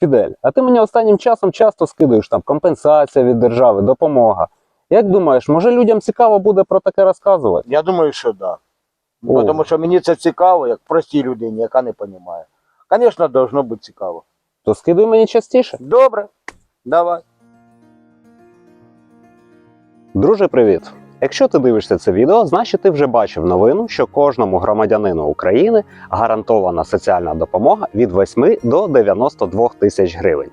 Фідель, а ти мені останнім часом часто скидуєш там компенсація від держави, допомога. Як думаєш, може людям цікаво буде про таке розказувати? Я думаю, що так. Да. Тому що мені це цікаво, як простій людині, яка не розуміє. Звісно, должно бути цікаво. То скидуй мені частіше. Добре, давай. Друже, привіт! Якщо ти дивишся це відео, значить ти вже бачив новину, що кожному громадянину України гарантована соціальна допомога від 8 до 92 тисяч гривень.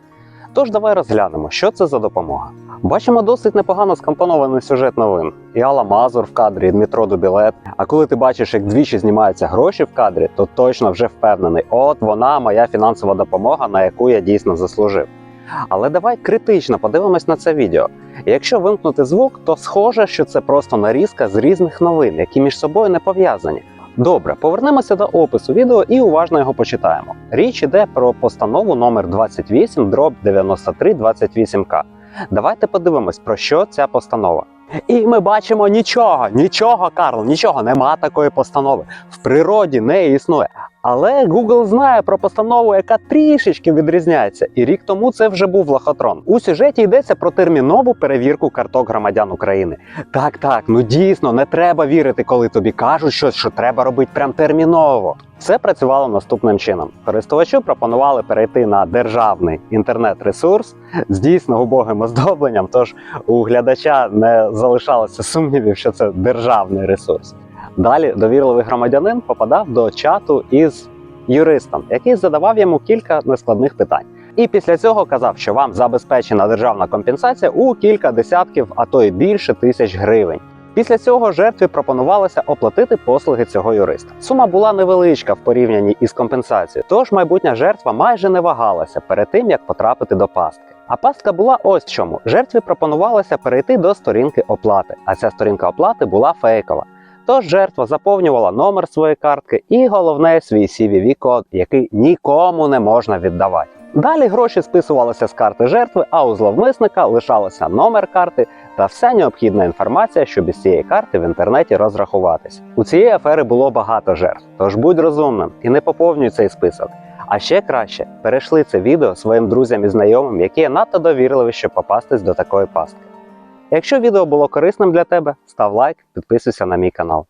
Тож давай розглянемо, що це за допомога. Бачимо досить непогано скомпонований сюжет новин. І Алла Мазур в кадрі, і Дмитро Дубілет. А коли ти бачиш, як двічі знімаються гроші в кадрі, то точно вже впевнений, от вона моя фінансова допомога, на яку я дійсно заслужив. Але давай критично подивимось на це відео. Якщо вимкнути звук, то схоже, що це просто нарізка з різних новин, які між собою не пов'язані. Добре, повернемося до опису відео і уважно його почитаємо. Річ іде про постанову номер 28 дроб 9328К. Давайте подивимось, про що ця постанова. І ми бачимо нічого, нічого, Карл, нічого, нема такої постанови. В природі не існує. Але Google знає про постанову, яка трішечки відрізняється, і рік тому це вже був лохотрон. У сюжеті йдеться про термінову перевірку карток громадян України. Так, так, ну дійсно не треба вірити, коли тобі кажуть щось, що треба робити прям терміново. Все працювало наступним чином. Користувачу пропонували перейти на державний інтернет-ресурс з дійсно убогим оздобленням. Тож у глядача не залишалося сумнівів, що це державний ресурс. Далі довірливий громадянин попадав до чату із юристом, який задавав йому кілька нескладних питань. І після цього казав, що вам забезпечена державна компенсація у кілька десятків, а то й більше тисяч гривень. Після цього жертві пропонувалося оплатити послуги цього юриста. Сума була невеличка в порівнянні із компенсацією, тож майбутня жертва майже не вагалася перед тим, як потрапити до пастки. А пастка була ось в чому: жертві пропонувалося перейти до сторінки оплати, а ця сторінка оплати була фейкова. Тож жертва заповнювала номер своєї картки і головне свій cvv код який нікому не можна віддавати. Далі гроші списувалися з карти жертви, а у зловмисника лишалося номер карти та вся необхідна інформація, щоб із цієї карти в інтернеті розрахуватися. У цієї афери було багато жертв, тож будь розумним і не поповнюй цей список. А ще краще перейшли це відео своїм друзям і знайомим, які є надто довірливі, щоб попастись до такої пастки. Якщо відео було корисним для тебе, став лайк, підписуйся на мій канал.